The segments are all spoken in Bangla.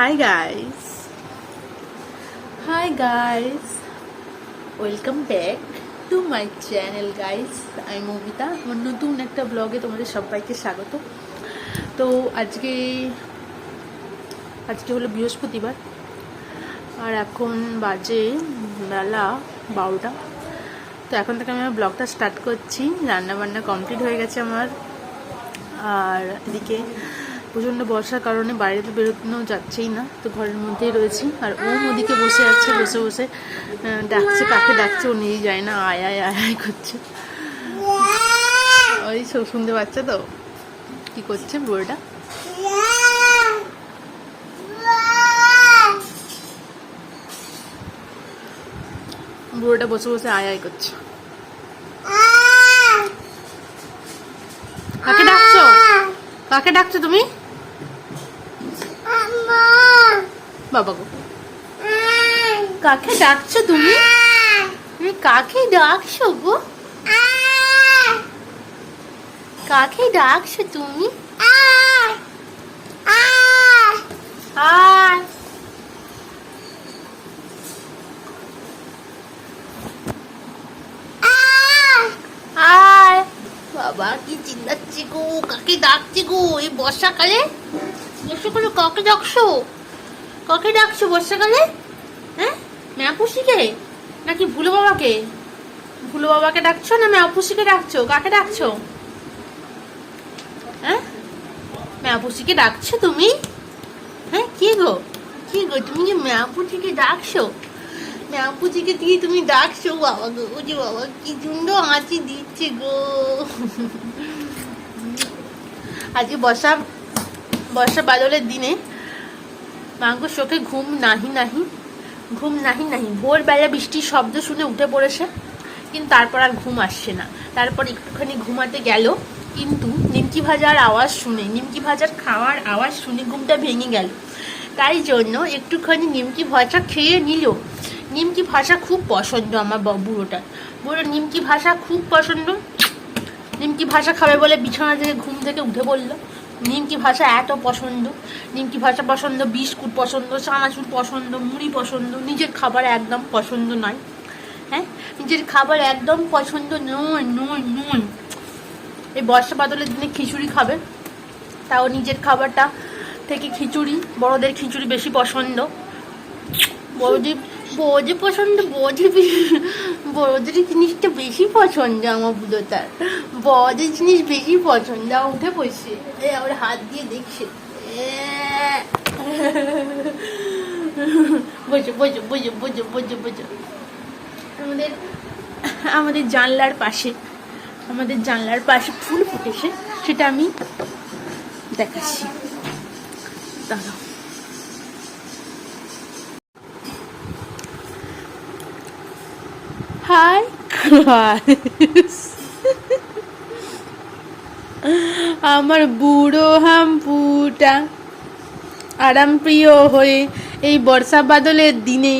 Hi guys hi guys welcome back to my channel guys আমি মমিতা আমার নতুন একটা ব্লগে তোমাদের সবাইকে স্বাগত। তো আজকে আজকে হলো বৃহস্পতিবার। আর এখন বাজে বেলা বারোটা। তো এখন থেকে আমি আমার ব্লগটা স্টার্ট করছি। রান্না বান্না কমপ্লিট হয়ে গেছে আমার। আর এদিকে প্রচণ্ড বর্ষার কারণে বাইরে তো বেরোনো যাচ্ছেই না, তো ঘরের মধ্যেই রয়েছি। আর ও ওদিকে বসে আছে, বসে বসে ডাকছে, কাকে ডাকছে, ও নিয়ে যায় না, আয় আয় আয় আয় করছে। ওই সব শুনতে পাচ্ছে তো। কি করছে বুড়োটা? বুড়োটা বসে বসে, আয় আয় করছে। কাকে ডাকছো? কাকে ডাকছো তুমি? বাবা গো। কাকে ডাকছো তুমি? তুমি কাকে ডাকছো গো? কাকে ডাকছো তুমি? বাবা, কি চিল্লাচ্ছি গো? কাকে ডাকছি গো? এই বর্ষাকালে? বর্ষাকালে কাকে ডাকছো? কাকে ডাকছো বর্ষাকালে? হ্যাঁ? ম্যাপুসিকে নাকি ভুলো বাবাকে? ভুলো বাবাকে ডাকছো না ম্যাপুসিকে ডাকছো? কাকে ডাকছো? হ্যাঁ? ম্যাপুসিকে ডাকছো তুমি? হ্যাঁ কি গো? কি গো, তুমি যে ম্যাপুসিকে ডাকছো? ম্যাপুচিকে দিয়ে তুমি ডাকছো? বাবা গো যে বাবা কি সুন্দর আঁচি দিচ্ছে গো। আজকে বর্ষা বর্ষা বাদলের দিনে মাঙ্গো চোখে ঘুম নাহি নাহি, ঘুম নাহি নাহি। ভোরবেলা বৃষ্টির শব্দ শুনে উঠে পড়েছে, কিন্তু তারপর আর ঘুম আসছে না। তারপর একটুখানি ঘুমাতে গেল, কিন্তু নিমকি ভাজার আওয়াজ শুনে, নিমকি ভাজার খাওয়ার আওয়াজ শুনে ঘুমটা ভেঙে গেল। তাই জন্য একটুখানি নিমকি ভাজা খেয়ে নিল। নিমকি ভাষা খুব পছন্দ আমার বুড়োটার। বুড়ো, নিমকি ভাষা খুব পছন্দ। নিমকি ভাষা খাবে বলে বিছানা থেকে ঘুম থেকে উঠে পড়ল। নিমকি ভাষা এত পছন্দ। নিমকি ভাষা পছন্দ, বিস্কুট পছন্দ, চানাচুর পছন্দ, মুড়ি পছন্দ, নিজের খাবার একদম পছন্দ নয়। হ্যাঁ? নিজের খাবার একদম পছন্দ নয় নয় নয়। এই বর্ষা বাদলের দিনে খিচুড়ি খাবে। তাও নিজের খাবারটা থেকে খিচুড়ি, বড়দের খিচুড়ি বেশি পছন্দ। বড়দের বড়দের পছন্দ বড়দের বেশি- জিনিসটা বেশি পছন্দ আমার বুড়োটার। বড়দের জিনিস বেশি পছন্দ। উঠে বসে। এ আমার হাত দিয়ে দেখছে। বোঝো বোঝো বোঝো বোঝো বোঝো বোঝো আমাদের আমাদের জানলার পাশে, আমাদের জানলার পাশে ফুল ফুটেছে, সেটা আমি দেখাচ্ছি। দাঁড়াও। হাই আমার বুড়ো হাম্পুটা আরাম প্রিয় হয়ে এই বর্ষা বাদলের দিনে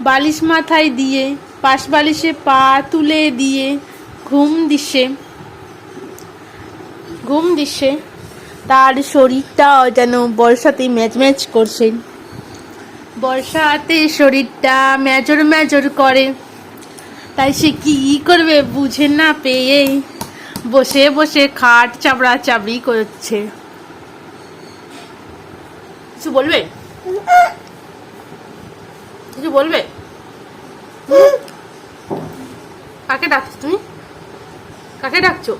বালিশ মাথায় দিয়ে, পাশ বালিশে পা তুলে দিয়ে ঘুম দিছে ঘুম দিছে তার শরীরটাও যেন বর্ষাতে ম্যাচ ম্যাচ করছে। বর্ষাতে শরীরটা মেজর মেজর করে। তাই সে কি করবে বুঝে না পেয়ে বসে বসে খাট চাবড়া চাবড়ি করছে। কিছু বলবে? কিছু বলবে? কাকে ডাকছো তুমি? কাকে ডাকছো?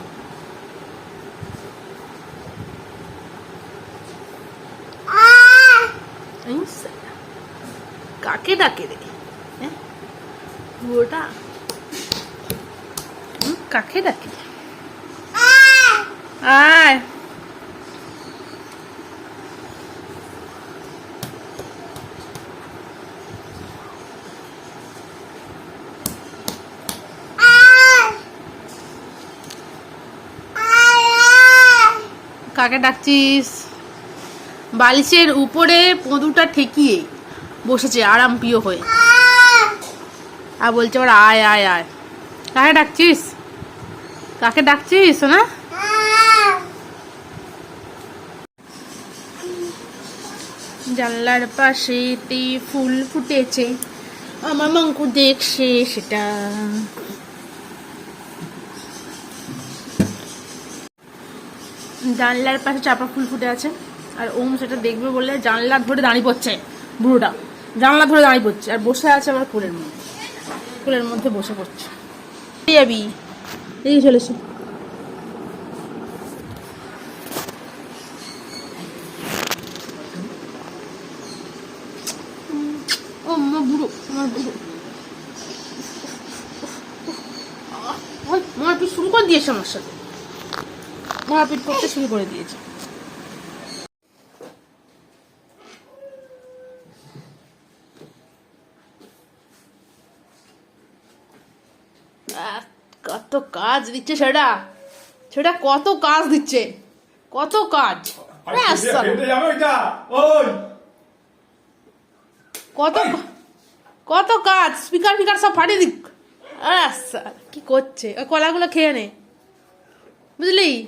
কাকে ডাকে রে? হ্যাঁ? কাকে ডাকে? আয়। কাকে ডাকছিস? বালিশের উপরে পদুটা ঠেকিয়ে বসেছে আরাম প্রিয় হয়ে আর বলছে ওর আয় আয় আয়। কাকে ডাকছিস? কাকে ডাকছিস না জানলার পাশেতে ফুল ফুটেছে, আমার মাঙ্কু দেখছে সেটা। জানলার পাশে চাপা ফুল ফুটে আছে, আর ওম সেটা দেখবে বলে জানলা ধরে দাঁড়িয়ে পড়ছে, বুড়োটা। জানলা ধরে দাঁড়িয়ে পড়ছে, আর বসে আছে আমার কোলের মধ্যে। কোলের মধ্যে বসে পড়ছে। যাবি এই মা বুড়ো আমার শুরু করে দিয়েছে আমার সাথে। করতে শুরু করে দিয়েছে। কত কাজ দিচ্ছে সেটা সেটা কত কাজ দিচ্ছে। কত কাজ। ওই। কত কত কাজ। স্পিকার ফিকার সব ফাটিয়ে দিক। আহ, কি করছে? ওই কলাগুলো খেয়ে নে। বুঝলি?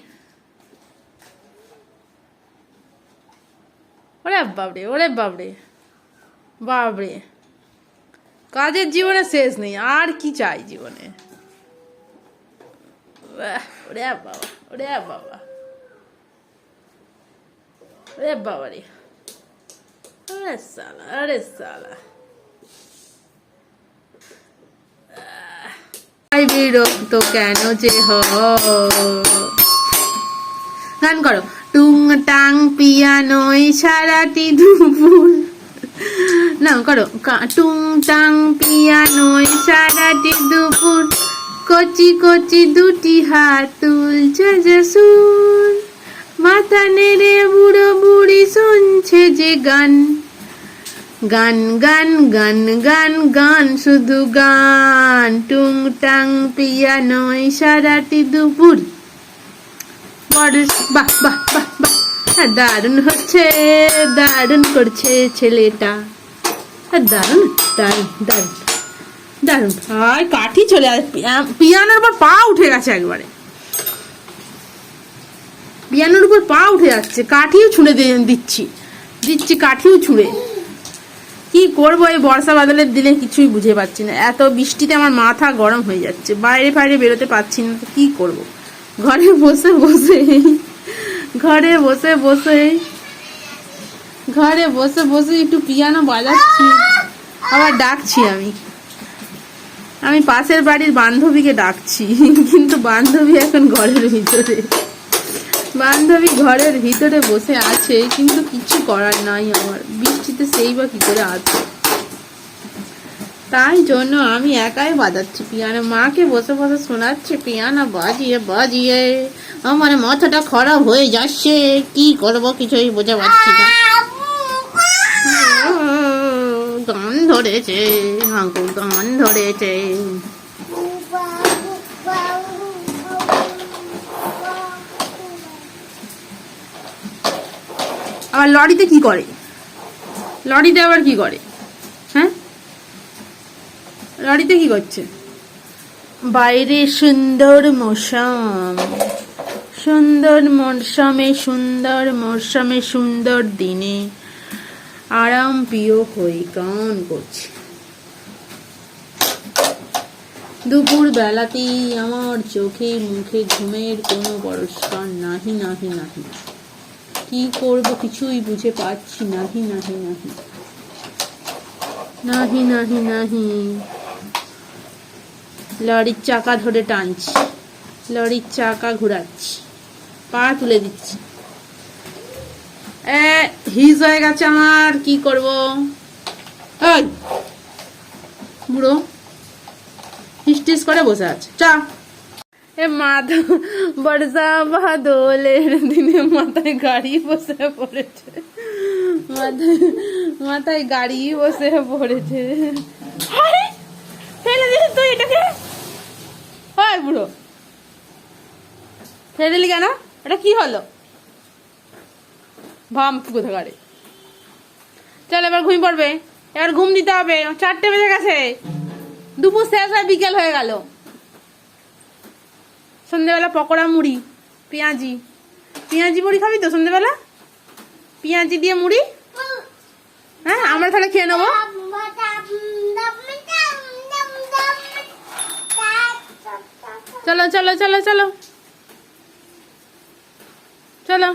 ওরে বাবরে ওরে বাবরে বাবরে কাজের জীবনে শেষ নেই। আর কি চাই জীবনে? আহ, ওরে বাবা ওরে বাবা ওরে বাবা রে আরে সালা আরে সালা আই বিরক্ত কেন যে হ গান করো। টুং টাং পিয়ানোয় সারাটি দুপুর। না করো। কচি কচি দুটি হাত তুলছে যে সুর। মাথা নেড়ে বুড়ো বুড়ি শুনছে যে গান। গান গান গান গান গান, শুধু গান। টুং টাং পিয়ানোয় সারাটি দুপুর। বাহ দারুণ হচ্ছে, দারুণ করছে ছেলেটা। আর দারুণ দারুণ দারুণ। দারুণ। ভাই কাঠি চলে আসে পিয়ানোর উপর পা উঠে গেছে একবারে। পিয়ানোর উপর পা উঠে যাচ্ছে, কাঠিও ছুঁড়ে দিচ্ছি। দিচ্ছি, কাঠিও ছুঁড়ে। কি করব এই বর্ষা বাদলের দিনে কিছুই বুঝে পাচ্ছি না। এত বৃষ্টিতে আমার মাথা গরম হয়ে যাচ্ছে। বাইরে ফাইরে বেরোতে পারছি না, তো কি করব? ঘরে বসে বসে। ঘরে বসে বসে। ঘরে বসে বসে একটু পিয়ানো বাজাচ্ছি। আবার ডাকছি আমি। আমি পাশের বাড়ির বান্ধবীকে ডাকছি, কিন্তু বান্ধবী এখন ঘরের ভিতরে। বান্ধবী ঘরের ভিতরে বসে আছে, কিন্তু কিছু করার নাই আমার। বৃষ্টিতে সেই বা কি করে আছে? তাই জন্য আমি একাই বাজাচ্ছি পিয়ানো। মাকে বসে বসে শোনাচ্ছে, পিয়ানো, বাজিয়ে বাজিয়ে, আমার মাথাটা খারাপ হয়ে যাচ্ছে। কি করব কিছুই বোঝা পাচ্ছি না। গান ধরেছে মাগো গান ধরেছে। আবার লরিতে কি করে? লরিতে আবার কি করে? হ্যাঁ? লরিতে কি করছে? বাইরে সুন্দর মৌসুম, সুন্দর মরশুমে সুন্দর মরশুমে সুন্দর দিনে। আরাম প্রিয় হয়ে গান করছে। দুপুর বেলাতেই আমার চোখে মুখে ঘুমের কোনো পরস্কার নাহি নাহি নাহি। কি করব কিছুই বুঝে পাচ্ছি নাহি নাহি নাহি। নাহি নাহি নাহি। লরির চাকা ধরে টানছি, লরির চাকা ঘোরাচ্ছি, পা তুলে দিচ্ছি। হিজ হয়ে গেছে আমার, কি করব? এই, বুড়ো, হিস্টিস করে বসে আছে, চা। এ মাথা বর্ষা বাদলের দিনে মাথায় গাড়ি বসে পড়েছে। মাথায় মাথায় গাড়ি বসে পড়েছে। ফেলে দিলি তুই এটাকে? হয় বুড়ো, ফেলে দিলি কেন? এটা কি হলো? ভাম কোথাকারে চল এবার ঘুম পড়বে। এবার ঘুম দিতে হবে। চারটে বেজে গেছে। দুপুর শেষ হয় বিকেল হয়ে গেল। সন্ধেবেলা পকোড়া, মুড়ি, পেঁয়াজি। পেঁয়াজি, মুড়ি খাবি তো সন্ধেবেলা? পেঁয়াজি দিয়ে মুড়ি? হ্যাঁ আমরা তাহলে খেয়ে নেব। চলো চলো চলো চলো। চলো।